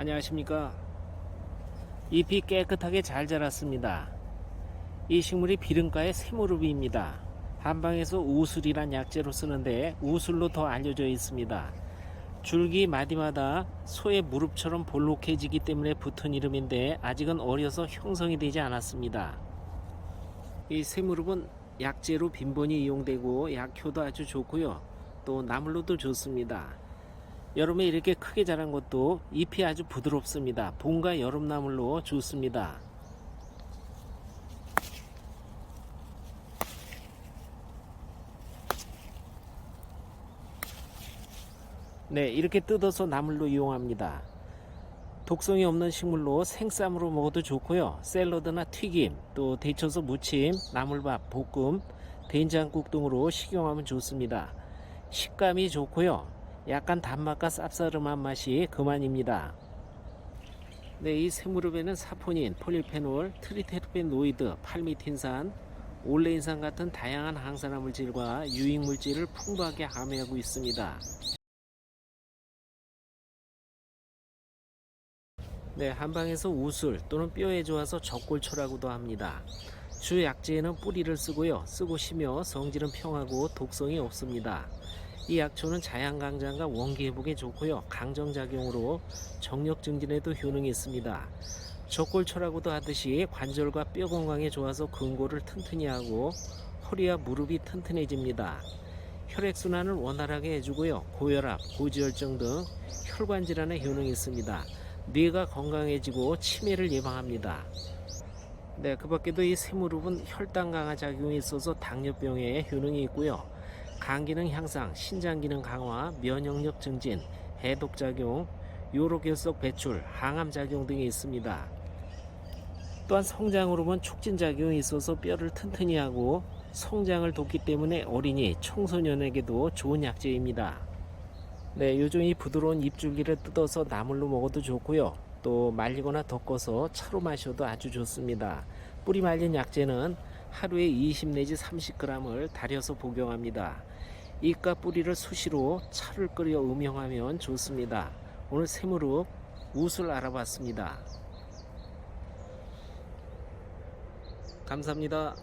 안녕하십니까. 잎이 깨끗하게 잘 자랐습니다. 이 식물이 비름가의 새무릎입니다. 한방에서 우술이란 약재로 쓰는데 우술로 더 알려져 있습니다. 줄기 마디마다 소의 무릎처럼 볼록해지기 때문에 붙은 이름인데 아직은 어려서 형성이 되지 않았습니다. 이 새무릎은 약재로 빈번히 이용되고 약효도 아주 좋고요. 또 나물로도 좋습니다. 여름에 이렇게 크게 자란 것도 잎이 아주 부드럽습니다. 봄과 여름 나물로 좋습니다. 네, 이렇게 뜯어서 나물로 이용합니다. 독성이 없는 식물로 생쌈으로 먹어도 좋고요. 샐러드나 튀김, 또 데쳐서 무침, 나물밥, 볶음, 된장국 등으로 식용하면 좋습니다. 식감이 좋고요. 약간 단맛과 쌉싸름한 맛이 그만입니다. 네, 이 새무릎에는 사포닌, 폴리페놀, 트리테르펜노이드, 팔미틴산, 올레인산 같은 다양한 항산화 물질과 유익 물질을 풍부하게 함유하고 있습니다. 네, 한방에서 우술 또는 뼈에 좋아서 적골초라고도 합니다. 주 약재에는 뿌리를 쓰고요. 쓰고 쉬며 성질은 평하고 독성이 없습니다. 이 약초는 자양강장과 원기 회복에 좋고요. 강정작용으로 정력 증진에도 효능이 있습니다. 적골초라고도 하듯이 관절과 뼈 건강에 좋아서 근골을 튼튼히 하고 허리와 무릎이 튼튼해집니다. 혈액순환을 원활하게 해주고요. 고혈압, 고지혈증 등 혈관 질환에 효능이 있습니다. 뇌가 건강해지고 치매를 예방합니다. 네, 그 밖에도 이 새무릎은 혈당 강화 작용이 있어서 당뇨병에 효능이 있고요. 간 기능 향상, 신장 기능 강화, 면역력 증진, 해독 작용, 요로결석 배출, 항암 작용 등이 있습니다. 또한 성장 호르몬 촉진 작용이 있어서 뼈를 튼튼히 하고 성장을 돕기 때문에 어린이, 청소년에게도 좋은 약재입니다. 네, 요즘 이 부드러운 잎줄기를 뜯어서 나물로 먹어도 좋고요. 또 말리거나 덮어서 차로 마셔도 아주 좋습니다. 뿌리 말린 약재는 하루에 20 내지 30g을 달여서 복용합니다. 잎과 뿌리를 수시로 차를 끓여 음용하면 좋습니다. 오늘 새무릎 우술 알아봤습니다. 감사합니다.